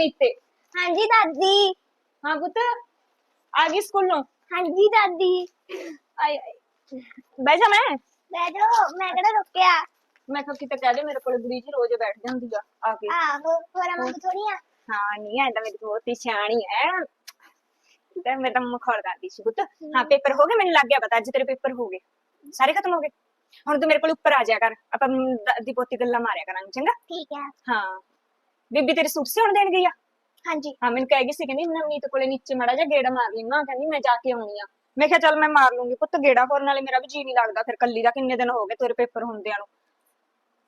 ਨੀਤੇ ਹਾਂਜੀ ਦਾਦੀ। ਹਾਂ ਪੁੱਤ ਆ ਗਈ ਸਕੂਲੋਂ ਹਾਂਜੀ ਦਾਦੀ। ਆਈ ਆਈ ਬਹਿ ਜਾ ਮੈਂ। ਜਾਓ ਮੈਂ ਕਿਹੜਾ ਰੁਕਿਆ? ਮੈਂ ਕਿਹਾ ਕਿਤੇ ਕਹਿ ਦੇ ਮੇਰੇ ਕੋਲ ਬੁੜੀ ਜੀ ਰੋਜ਼ ਬੈਠ ਜਾਂਦੀ ਆ ਆ ਕੇ। ਆਹੋ ਹੋਰਾ ਮੰਗ ਥੋੜੀ ਆ। ਹਾਂ ਨਹੀਂ ਐਂ ਤਾਂ ਮੇਰੀ ਬਹੁਤ ਹੀ ਸਿਆਣੀ ਹੈ ਤੇ ਮੈਂ ਤਾਂ ਮਖੌਲ ਕਰਦੀ ਸੀ ਪੁੱਤ। ਹਾਂ ਪੇਪਰ ਹੋ ਗਏ ਮੈਨੂੰ ਲੱਗ ਗਿਆ ਪਤਾ ਅੱਜ ਤੇਰੇ ਪੇਪਰ ਹੋ ਗਏ। ਸਾਰੇ ਖਤਮ ਹੋ ਗਏ। ਹੁਣ ਤੂੰ ਮੇਰੇ ਕੋਲ ਉੱਪਰ ਆ ਜਾਇਆ ਕਰ। ਆਪਾਂ ਦਾਦੀ ਪੋਤੀ ਗੱਲਾਂ ਮਾਰਿਆ ਕਰਾਂਗੇ ਚੰਗਾ? ਠੀਕ ਹੈ ਹਾਂ। ਬੀਬੀ ਤੇਰੇ ਸੂਟ ਸਿਉਣ ਦੇਣ ਗਈ ਆ? ਹਾਂਜੀ। ਹਾਂ ਮੈਨੂੰ ਕਹਿ ਗਈ ਸੀ ਕਹਿੰਦੀ ਨਵਨੀਤ ਕੋਲੇ ਨੀਚੇ ਮੜਾ ਜਾ ਗੇੜਾ ਮਾਰ ਲਈ। ਮਾਂ ਕਹਿੰਦੀ ਮੈਂ ਜਾ ਕੇ ਆਉਣੀ ਆ। ਮੈਂ ਕਿਹਾ ਚੱਲ ਮੈਂ ਮਾਰ ਲੂੰਗੀ ਪੁੱਤ ਗੇੜਾ ਹੋਰ ਨਾਲੇ ਮੇਰਾ ਵੀ ਜੀ ਨਹੀਂ ਲੱਗਦਾ। ਫਿਰ ਕੱਲੀ ਦਾ ਕਿੰਨੇ ਦਿਨ ਹੋ ਗਏ ਤੇਰੇ ਪੇਪਰ ਹੁੰਦਿਆਂ ਨੂੰ?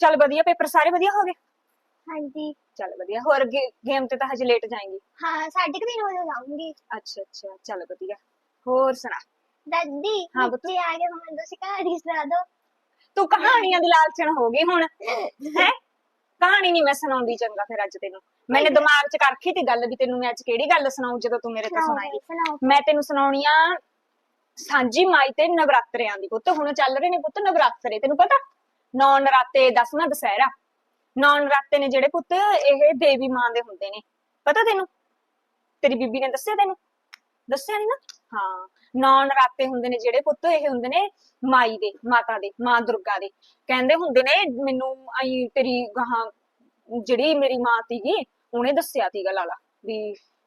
ਚੱਲ ਵਧੀਆ ਪੇਪਰ ਸਾਰੇ ਵਧੀਆ ਹੋ ਗਏ? ਹਾਂਜੀ। ਚੱਲ ਵਧੀਆ ਹੋਰ ਗੇਮ ਤੇ ਤਾਂ ਹਜੇ ਲੇਟ ਜਾਏਂਗੀ। ਹਾਂ ਸਾਢੇ ਕੁ ਤਿੰਨ ਵਜੇ ਜਾਊਂਗੀ। ਅੱਛਾ ਅੱਛਾ ਚੱਲ ਵਧੀਆ। ਹੋਰ ਸੁਣਾ? ਦਾਦੀ ਹਾਂ। ਬੱਚੇ ਆ ਗਏ ਹੁਣ ਤੁਸੀਂ ਕਹਾਣੀ ਸੁਣਾ ਦਿਓ। ਤੂੰ ਕਹਾਣੀਆਂ ਦੀ ਲਾਲਚਣ ਹੋ ਗਈ ਹੁਣ ਹੈ? ਕਹਾਣੀ ਨਹੀਂ ਮੈਂ ਸੁਣਾਉਂਦੀ ਚੰਗਾ ਫਿਰ ਅੱਜ ਤੈਨੂੰ। ਮੈਨੇ ਦਿਮਾਗ 'ਚ ਕਰਖੀ ਤੀ ਗੱਲ ਵੀ ਤੈਨੂੰ ਮੈਂ ਅੱਜ ਕਿਹੜੀ ਗੱਲ ਸੁਣਾਉਂ ਜਦੋਂ ਤੂੰ ਮੇਰੇ ਤੋਂ ਸੁਣਾਓ ਸੁਣਾਓ ਮੈਂ ਤੈਨੂੰ ਸੁਣਾਉਣੀ ਆ ਸਾਂਝੀ ਮਾਈ ਤੇ ਨਵਰਾਤਰਿਆਂ ਦੀ। ਪੁੱਤ ਹੁਣ ਚੱਲ ਰਹੇ ਨੇ ਪੁੱਤ ਨਵਰਾਤਰੇ ਤੈਨੂੰ ਪਤਾ? ਨੌ ਨਰਾਤੇ ਦਸਵਾਂ ਦਸਹਿਰਾ। ਨੌ ਨਰਾਤੇ ਨੇ ਜਿਹੜੇ ਪੁੱਤ ਇਹ ਦੇਵੀ ਮਾਂ ਦੇ ਹੁੰਦੇ ਨੇ। ਪਤਾ ਤੈਨੂੰ? ਤੇਰੀ ਬੀਬੀ ਨੇ ਦੱਸਿਆ ਤੈਨੂੰ? ਦੱਸਿਆ ਨਹੀਂ ਨਾ? ਹਾਂ ਨੌ ਨਰਾਤੇ ਹੁੰਦੇ ਨੇ ਜਿਹੜੇ ਪੁੱਤ ਇਹ ਹੁੰਦੇ ਨੇ ਮਾਈ ਦੇ ਮਾਤਾ ਦੇ ਮਾਂ ਦੁਰਗਾ ਦੇ। ਕਹਿੰਦੇ ਹੁੰਦੇ ਨੇ ਮੈਨੂੰ ਆਈ ਤੇਰੀ ਗਾਹਾਂ ਜਿਹੜੀ ਮੇਰੀ ਮਾਂ ਸੀਗੀ ਉਹਨੇ ਦੱਸਿਆ ਸੀਗਾ ਲਾਲਾ ਵੀ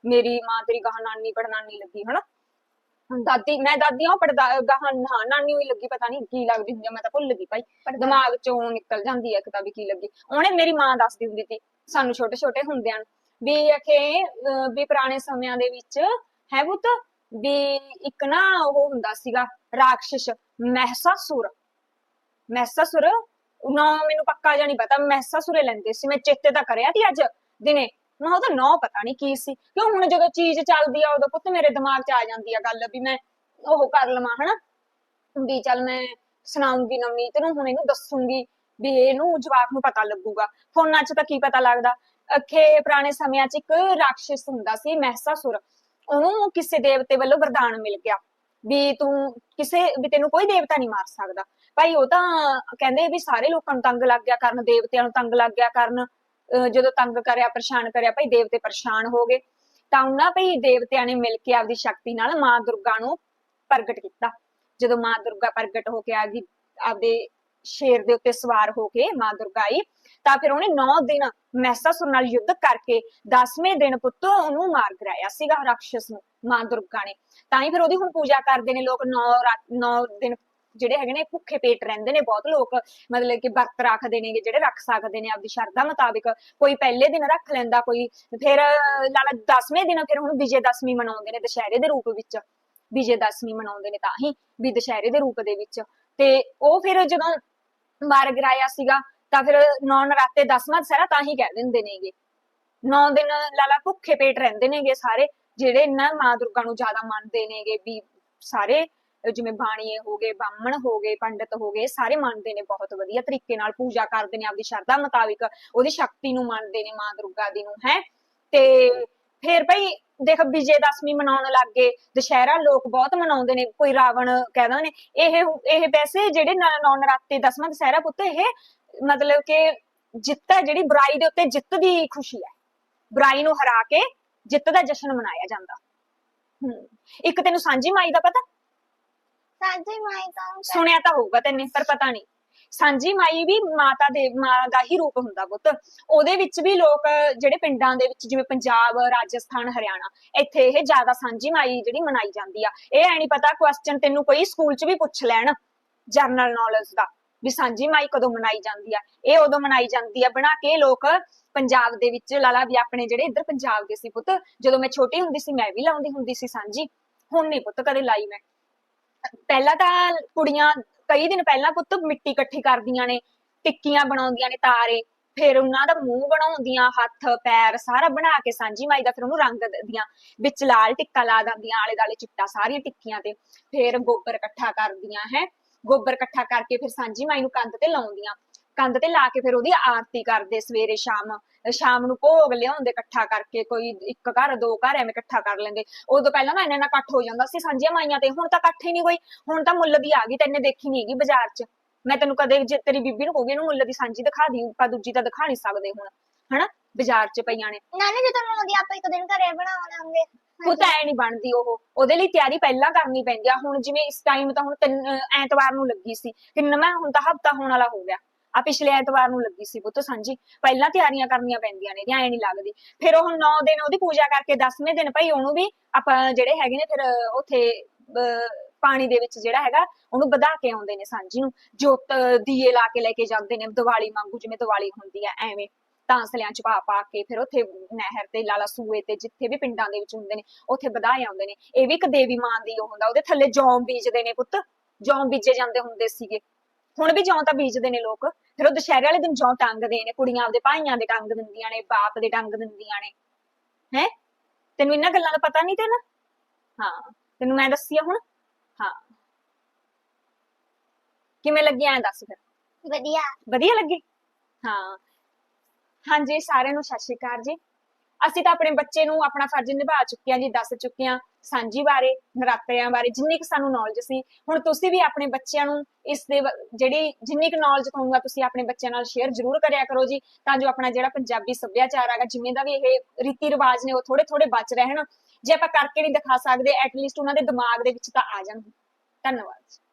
ਮੇਰੀ ਮਾਂ ਤੇਰੀ ਗਾਹਾਂ ਨਾਨੀ ਪੜਨਾਨੀ ਲੱਗੀ ਹਨਾ? ਦਾਦੀ ਮੈਂ ਦਾਦੀ ਹਾਂ ਪੜਦਾ ਗਾਹਾਂ ਹਾਂ ਨਾਨੀ ਹੋਈ ਲੱਗੀ ਪਤਾ ਨਹੀਂ ਕੀ ਲੱਗਦੀ ਹੁੰਦੀ ਆ, ਮੈਂ ਤਾਂ ਭੁੱਲ ਗਈ ਭਾਈ। ਦਿਮਾਗ ਚੋਂ ਨਿਕਲ ਜਾਂਦੀ ਹੈ ਕਿਤਾਬੀ ਕੀ ਲੱਗੀ। ਉਹਨੇ ਮੇਰੀ ਮਾਂ ਦੱਸਦੀ ਹੁੰਦੀ ਸੀ ਸਾਨੂੰ ਛੋਟੇ ਛੋਟੇ ਹੁੰਦਿਆਂ ਨੂੰ ਵੀ ਅਖੇ ਅਹ, ਵੀ ਪੁਰਾਣੇ ਸਮਿਆਂ ਦੇ ਵਿੱਚ ਹੈ ਪੁੱਤ? ਵੀ ਇੱਕ ਨਾ ਉਹ ਹੁੰਦਾ ਸੀਗਾ ਰਾਖਸ਼ ਮਹਿਸਾਸੁਰ। ਮਹਿਸਾਸੁਰ ਨਾ ਮੈਨੂੰ ਪੱਕਾ ਜਾਂ ਨਹੀਂ ਪਤਾ ਮਹਿਸਾਸੁਰੇ ਲੈਂਦੇ ਸੀ, ਮੈਂ ਚੇਤੇ ਤਾਂ ਕਰਿਆ ਸੀ ਅੱਜ ਦਿਨੇ। ਮੈਂ ਉਹਦਾ ਨਾਂ ਪਤਾ ਨਹੀਂ ਕੀ ਸੀ। ਕਿਉਂ ਹੁਣ ਜਦੋਂ ਚੀਜ਼ ਚੱਲਦੀ ਆ, ਉਦੋਂ ਪੁੱਤ ਮੇਰੇ ਦਿਮਾਗ 'ਚ ਆ ਜਾਂਦੀ ਆ ਗੱਲ ਵੀ ਮੈਂ ਉਹ ਕਰ ਲਵਾਂ, ਹਨਾ? ਵੀ ਚੱਲ ਮੈਂ ਸੁਣਾਉਂਗੀ ਨਵਨੀਤ ਨੂੰ, ਹੁਣ ਇਹਨੂੰ ਦੱਸੂਗੀ ਵੀ ਇਹਨੂੰ ਜਵਾਬ ਨੂੰ ਪਤਾ ਲੱਗੂਗਾ। ਫੋਨਾਂ 'ਚ ਤਾਂ ਕੀ ਪਤਾ ਲੱਗਦਾ? ਅਖੇ ਪੁਰਾਣੇ ਸਮਿਆਂ 'ਚ ਇੱਕ ਰਾਖਸ਼ ਹੁੰਦਾ ਸੀ ਮਹਿਸਾਸੁਰ ਉਹਨੂੰ ਕਿਸੇ ਦੇਵਤੇ ਵੱਲੋਂ ਵਰਦਾਨ ਮਿਲ ਗਿਆ। ਵੀ ਤੂੰ ਕਿਸੇ, ਵੀ ਤੈਨੂੰ ਕੋਈ ਦੇਵਤਾ ਨਹੀਂ ਮਾਰ ਸਕਦਾ। ਭਾਈ ਉਹ ਤਾਂ ਕਹਿੰਦੇ ਵੀ ਸਾਰੇ ਲੋਕਾਂ ਨੂੰ ਤੰਗ ਲੱਗ ਗਿਆ ਕਰਨ, ਦੇਵਤਿਆਂ ਨੂੰ ਤੰਗ ਲੱਗ ਗਿਆ ਕਰਨ। ਜਦੋਂ ਤੰਗ ਕਰਿਆ, ਪਰੇਸ਼ਾਨ ਕਰਿਆ, ਭਾਈ ਦੇਵਤੇ ਪਰੇਸ਼ਾਨ ਹੋ ਗਏ। ਤਾਂ ਉਹਨਾਂ ਭਈ ਦੇਵਤਿਆਂ ਨੇ ਮਿਲ ਕੇ ਆਪਦੀ ਸ਼ਕਤੀ ਨਾਲ ਮਾਂ ਦੁਰਗਾ ਨੂੰ ਪ੍ਰਗਟ ਕੀਤਾ। ਜਦੋਂ ਮਾਂ ਦੁਰਗਾ ਪ੍ਰਗਟ ਹੋ ਕੇ ਆ ਗਈ, ਆਪਦੇ ਸ਼ੇਰ ਦੇ ਉੱਤੇ ਸਵਾਰ ਹੋ ਕੇ ਮਾਂ ਦੁਰਗਾ ਆਈ ਤਾਂ ਫਿਰ ਉਹਨੇ 9 ਦਿਨ ਮਹਿਸਾਸੁਰ ਨਾਲ ਯੁੱਧ ਕਰਕੇ 10ਵੇਂ ਦਿਨ ਪੁੱਤ ਉਹਨੂੰ ਮਾਰ ਗਿਰਾਇਆ ਸੀਗਾ ਰਾਖਸ਼ ਨੂੰ, ਮਾਂ ਦੁਰਗਾ ਨੇ। ਤਾਂ ਹੀ ਫਿਰ ਉਹਦੀ ਹੁਣ ਪੂਜਾ ਕਰਦੇ ਨੇ ਲੋਕ 9 9 ਦਿਨ ਜਿਹੜੇ ਹੈਗੇ ਨੇ ਭੁੱਖੇ ਪੇਟ ਰਹਿੰਦੇ ਨੇ ਬਹੁਤ ਲੋਕ, ਮਤਲਬ ਕਿ ਵਰਤ ਰੱਖਦੇ ਨੇ, ਜਿਹੜੇ ਰੱਖ ਸਕਦੇ ਨੇ ਆਪਦੀ ਸ਼ਰਧਾ ਮੁਤਾਬਿਕ, ਕੋਈ ਪਹਿਲੇ ਦਿਨ ਰੱਖ ਲੈਂਦਾ, ਕੋਈ ਫਿਰ ਲਾਲਾ 10ਵੇਂ ਦਿਨ ਫਿਰ ਹੁਣ ਵਿਜੇ ਦਸ਼ਮੀ ਮਨਾਉਂਦੇ ਨੇ ਦੁਸ਼ਹਿਰੇ ਦੇ ਰੂਪ ਵਿੱਚ। ਵਿਜੇ ਦਸ਼ਮੀ ਮਨਾਉਂਦੇ ਨੇ ਤਾਂ ਹੀ, ਵੀ ਦੁਸ਼ਹਿਰੇ ਦੇ ਰੂਪ ਦੇ ਵਿੱਚ। ਤੇ ਉਹ ਫਿਰ ਜਦੋਂ ਮਾਰ ਗਿਰਾਇਆ ਸੀਗਾ, ਤਾਂ ਫਿਰ ਨੌ ਨਰਾਤੇ ਦਸਵਾਂ ਦੁਸਹਿਰਾ ਤਾਂ ਹੀ ਕਹਿ ਦਿੰਦੇ ਨੇਗੇ। ਨੌ ਦਿਨ ਲਾਲਾ ਭੁੱਖੇ ਪੇਟ ਰਹਿੰਦੇ ਨੇਗੇ ਸਾਰੇ, ਜਿਹੜੇ ਇਹਨਾਂ ਮਾਂ ਦੁਰਗਾ ਨੂੰ ਜ਼ਿਆਦਾ ਮੰਨਦੇ ਨੇਗੇ ਵੀ ਸਾਰੇ, ਜਿਵੇਂ ਬਾਣੀਏ ਹੋ ਗਏ, ਬਾਹਮਣ ਹੋ ਗਏ, ਪੰਡਤ ਹੋ ਗਏ ਸਾਰੇ ਮੰਨਦੇ ਨੇ ਬਹੁਤ ਵਧੀਆ ਤਰੀਕੇ ਨਾਲ ਪੂਜਾ ਕਰਦੇ ਨੇ, ਆਪਦੀ ਸ਼ਰਧਾ ਮੁਤਾਬਿਕ ਉਹਦੀ ਸ਼ਕਤੀ ਨੂੰ ਮੰਨਦੇ ਨੇ ਮਾਂ ਦੁਰਗਾ ਦੀ ਨੂੰ, ਹੈ? ਤੇ ਫਿਰ ਭਈ ਦੇਖ ਵਿਜੇ ਦਸ਼ਮੀ ਮਨਾਉਣ ਲੱਗ ਗਏ ਦੁਸ਼ਹਿਰਾ ਲੋਕ ਬਹੁਤ ਮਨਾਉਂਦੇ ਨੇ ਕੋਈ ਰਾਵਣ ਕਹਿੰਦਾ ਨੇ ਇਹ ਇਹ ਵੈਸੇ ਜਿਹੜੇ ਨ- ਨੌ ਨਰਾਤੇ ਦਸਵਾਂ ਦੁਸ਼ਹਿਰਾ ਪੁੱਤ ਇਹ ਮਤਲਬ ਕਿ ਜਿੱਤ ਹੈ ਜਿਹੜੀ ਬੁਰਾਈ ਦੇ ਉੱਤੇ ਜਿੱਤ ਦੀ ਖੁਸ਼ੀ ਹੈ। ਬੁਰਾਈ ਨੂੰ ਹਰਾ ਕੇ ਜਿੱਤ ਦਾ ਜਸ਼ਨ ਮਨਾਇਆ ਜਾਂਦਾ। ਹੂੰ ਇੱਕ ਤੈਨੂੰ ਸਾਂਝੀ ਮਾਈ ਦਾ ਪਤਾ? ਸਾਂਝੀ ਮਾਈ ਤਾਂ ਸੁਣਿਆ ਤਾਂ ਹੋਊਗਾ ਤੈਨੇ ਪਰ ਪਤਾ ਨਹੀਂ। ਸਾਂਝੀ ਮਾਈ ਵੀ ਮਾਤਾ ਦੇ, ਮਾਂ ਦਾ ਹੀ ਰੂਪ ਹੁੰਦਾ ਪੁੱਤ। ਉਹਦੇ ਵਿੱਚ ਵੀ ਲੋਕ ਜਿਹੜੇ ਪਿੰਡਾਂ ਦੇ ਵਿੱਚ, ਜਿਵੇਂ ਪੰਜਾਬ, ਰਾਜਸਥਾਨ, ਹਰਿਆਣਾ, ਇੱਥੇ ਇਹ ਜ਼ਿਆਦਾ ਸਾਂਝੀ ਮਾਈ ਜਿਹੜੀ ਮਨਾਈ ਜਾਂਦੀ ਆ। ਇਹ ਐ ਨਹੀਂ ਪਤਾ ਕੁਐਸਚਨ ਤੈਨੂੰ ਕੋਈ ਸਕੂਲ 'ਚ ਵੀ ਪੁੱਛ ਲੈਣ ਜਰਨਲ ਨੌਲੇਜ ਦਾ ਵੀ ਸਾਂਝੀ ਮਾਈ ਕਦੋਂ ਮਨਾਈ ਜਾਂਦੀ ਆ। ਇਹ ਉਦੋਂ ਮਨਾਈ ਜਾਂਦੀ ਆ ਬਣਾ ਕੇ ਲੋਕ ਪੰਜਾਬ ਦੇ ਵਿੱਚ, ਲਾਲਾ ਵੀ ਆਪਣੇ ਜਿਹੜੇ ਇੱਧਰ ਪੰਜਾਬ ਦੇ ਸੀ ਪੁੱਤ, ਜਦੋਂ ਮੈਂ ਛੋਟੀ ਹੁੰਦੀ ਸੀ ਮੈਂ ਵੀ ਲਾਉਂਦੀ ਹੁੰਦੀ ਸੀ ਸਾਂਝੀ। ਹੁਣ ਨਹੀਂ ਪੁੱਤ ਕਦੇ ਲਾਈ ਮੈਂ। ਪਹਿਲਾਂ ਤਾਂ ਕੁੜੀਆਂ ਕਈ ਦਿਨ ਪਹਿਲਾਂ ਪੁੱਤ ਮਿੱਟੀ ਇਕੱਠੀ ਕਰਦੀਆਂ ਨੇ, ਟਿੱਕੀਆਂ ਬਣਾਉਂਦੀਆਂ ਨੇ ਤਾਰੇ, ਫਿਰ ਉਹਨਾਂ ਦਾ ਮੂੰਹ ਬਣਾਉਂਦੀਆਂ, ਹੱਥ, ਪੈਰ ਸਾਰਾ ਬਣਾ ਕੇ ਸਾਂਝੀ ਮਾਈ ਦਾ ਫਿਰ ਉਹਨੂੰ ਰੰਗ ਦਿੰਦੀਆਂ, ਵਿੱਚ ਲਾਲ ਟਿੱਕਾ ਲਾ ਦਿੰਦੀਆਂ, ਆਲੇ ਦਾਲੇ ਚਿੱਟਾ ਸਾਰੀਆਂ ਟਿੱਕੀਆਂ ਤੇ, ਫਿਰ ਗੋਬਰ ਇਕੱਠਾ ਕਰਦੀਆਂ, ਹੈ, ਗੋਬਰ ਇਕੱਠਾ ਕਰਕੇ ਫਿਰ ਸਾਂਝੀ ਮਾਈ ਨੂੰ ਕੰਧ ਤੇ ਲਾਉਂਦੀਆਂ। ਕੰਧ ਤੇ ਲਾ ਕੇ ਫਿਰ ਉਹਦੀ ਆਰਤੀ ਕਰਦੇ ਸਵੇਰੇ ਸ਼ਾਮ। ਸ਼ਾਮ ਨੂੰ ਭੋਗ ਲਿਆਉਂਦੇ ਇਕੱਠਾ ਕਰਕੇ ਕੋਈ ਇੱਕ ਘਰ ਦੋ ਘਰ ਐਵੇਂ ਇਕੱਠਾ ਕਰ ਲੈਂਦੇ। ਉਦੋਂ ਪਹਿਲਾਂ ਨਾ ਇੰਨਾ ਇੰਨਾ ਇਕੱਠ ਹੋ ਜਾਂਦਾ ਸੀ ਸਾਂਝੀਆਂ ਮਾਈਆਂ ਤੇ। ਹੁਣ ਤਾਂ ਇਕੱਠ ਹੀ ਨਹੀਂ ਕੋਈ। ਹੁਣ ਤਾਂ ਮੁੱਲ ਦੀ ਆ ਗਈ ਤੈਨੇ ਦੇਖੀ ਨਹੀਂ ਹੈਗੀ ਬਾਜ਼ਾਰ 'ਚ। ਮੈਂ ਤੈਨੂੰ ਕਦੇ ਜੇ ਤੇਰੀ ਬੀਬੀ ਨੂੰ ਕਹੂਗੀ ਇਹਨੂੰ ਮੁੱਲ ਦੀ ਸਾਂਝੀ ਦਿਖਾ ਦੀ ਆਪਾਂ ਦੂਜੀ ਤਾਂ ਦਿਖਾ ਨਹੀਂ ਸਕਦੇ ਹੁਣ। ਹਨਾ? ਬਾਜ਼ਾਰ 'ਚ ਪਈਆਂ ਨੇ। ਨਾਨੀ ਜਦੋਂ ਆਉਂਦੀ ਆਪਾਂ ਇੱਕ ਦਿਨ ਘਰੇ ਬਣਾ ਲਾਂਗੇ ਉਹ ਤਾਂ ਐ ਨਹੀਂ ਬਣਦੀ ਉਹ। ਉਹਦੇ ਲਈ ਤਿਆਰੀ ਪਹਿਲਾਂ ਕਰਨੀ ਪੈਂਦੀ ਆ। ਹੁਣ ਜਿਵੇਂ ਇਸ ਟਾਈਮ ਤਾਂ ਹੁਣ ਐਤਵਾਰ ਨੂੰ ਲੱਗੀ ਸੀ। ਕਿੰਨਾ ਹੁਣ ਤਾਂ ਹਫਤਾ ਹੋਣ ਵਾਲਾ ਹੋ ਗਿਆ। ਆ ਪਿਛਲੇ ਐਤਵਾਰ ਨੂੰ ਲੱਗੀ ਸੀ ਪੁੱਤ ਸਾਂਝੀ। ਪਹਿਲਾਂ ਤਿਆਰੀਆਂ ਕਰਨੀਆਂ ਪੈਂਦੀਆਂ ਨੇ ਐ ਨਹੀਂ ਲੱਗਦੀ। ਫਿਰ ਉਹ 9 ਦਿਨ ਉਹਦੀ ਪੂਜਾ ਕਰਕੇ 10ਵੇਂ ਦਿਨ ਭਾਈ ਉਹਨੂੰ ਵੀ ਆਪਾਂ ਜਿਹੜੇ ਹੈਗੇ ਨੇ ਫਿਰ ਉੱਥੇ ਪਾਣੀ ਦੇ ਵਿੱਚ ਜਿਹੜਾ ਹੈਗਾ, ਉਹਨੂੰ ਵਧਾ ਕੇ ਆਉਂਦੇ ਨੇ ਸਾਂਝੀ ਨੂੰ। ਜੋਤ, ਦੀਏ ਲਾ ਕੇ ਲੈ ਕੇ ਜਾਂਦੇ ਨੇ ਦੀਵਾਲੀ ਵਾਂਗੂ, ਜਿਵੇਂ ਦੀਵਾਲੀ ਹੁੰਦੀ ਆ, ਐਵੇਂ। ਤਾਂਸਲਿਆਂ ਚ ਪਾ ਪਾ ਕੇ ਫਿਰ ਉੱਥੇ ਨਹਿਰ ਤੇ, ਲਾਲਾ ਸੂਏ ਤੇ, ਜਿੱਥੇ ਵੀ ਪਿੰਡਾਂ ਦੇ ਵਿੱਚ ਹੁੰਦੇ ਨੇ, ਉੱਥੇ ਵਧਾਏ ਆਉਂਦੇ ਨੇ। ਇਹ ਵੀ ਇੱਕ ਦੇਵੀ ਮਾਂ ਦੀ ਉਹ ਹੁੰਦਾ, ਉਹਦੇ ਥੱਲੇ ਜੌਂ ਬੀਜਦੇ ਨੇ ਪੁੱਤ। ਜੌਂ ਬੀਜੇ ਜਾਂਦੇ ਹੁੰਦੇ ਸੀਗੇ। ਹੁਣ ਵੀ ਜੌਂ ਤਾਂ ਬੀਜਦੇ ਨੇ ਲੋਕ। ਫਿਰ ਉਹ ਦੁਸ਼ਹਿਰੇ ਵਾਲੇ ਦਿਨ ਜੌਂ ਟੰਗਦੇ ਨੇ ਕੁੜੀਆਂ ਆਪਦੇ ਭਾਈਆਂ ਦੇ ਟੰਗ ਦਿੰਦੀਆਂ ਨੇ ਬਾਪ ਦੇ ਟੰਗ ਦਿੰਦੀਆਂ ਨੇ। ਹੈ? ਤੈਨੂੰ ਇਹਨਾਂ ਗੱਲਾਂ ਦਾ ਪਤਾ ਨਹੀਂ ਤੇ ਨਾ? ਹਾਂ ਤੈਨੂੰ ਮੈਂ ਦੱਸੀ ਆ ਹੁਣ? ਹਾਂ। ਕਿਵੇਂ ਲੱਗੀ ਐਂ ਦੱਸ ਫਿਰ। ਵਧੀਆ। ਵਧੀਆ ਲੱਗੀ? ਹਾਂ। ਹਾਂਜੀ ਸਾਰਿਆਂ ਨੂੰ ਸਤਿ ਸ਼੍ਰੀ ਅਕਾਲ ਜੀ। ਅਸੀਂ ਤਾਂ ਆਪਣੇ ਬੱਚੇ ਨੂੰ ਆਪਣਾ ਫਰਜ਼ ਨਿਭਾ ਚੁੱਕੇ ਹਾਂ ਜੀ, ਦੱਸ ਚੁੱਕੇ ਹਾਂ ਸਾਂਝੀ ਬਾਰੇ ਨਰਾਤਿਆਂ ਬਾਰੇ, ਜਿੰਨੀ ਕੁ ਸਾਨੂੰ ਨੌਲੇਜ ਸੀ। ਹੁਣ ਤੁਸੀਂ ਵੀ ਆਪਣੇ ਬੱਚਿਆਂ ਨੂੰ ਇਸ ਦੇ ਜਿਹੜੀ ਜਿੰਨੀ ਕੁ ਨੌਲੇਜ ਤੁਹਾਨੂੰ ਆ ਤੁਸੀਂ ਆਪਣੇ ਬੱਚਿਆਂ ਨਾਲ ਸ਼ੇਅਰ ਜ਼ਰੂਰ ਕਰਿਆ ਕਰੋ ਜੀ, ਤਾਂ ਜੋ ਆਪਣਾ ਜਿਹੜਾ ਪੰਜਾਬੀ ਸੱਭਿਆਚਾਰ ਹੈਗਾ, ਜਿਵੇਂ ਦਾ ਵੀ ਇਹ ਰੀਤੀ ਰਿਵਾਜ ਨੇ, ਉਹ ਥੋੜੇ ਥੋੜੇ ਬਚ ਰਹਿਣ। ਜੇ ਆਪਾਂ ਕਰਕੇ ਨਹੀਂ ਦਿਖਾ ਸਕਦੇ ਐਟਲੀਸਟ ਉਹਨਾਂ ਦੇ ਦਿਮਾਗ ਦੇ ਵਿੱਚ ਤਾਂ ਆ ਜਾਣ। ਧੰਨਵਾਦ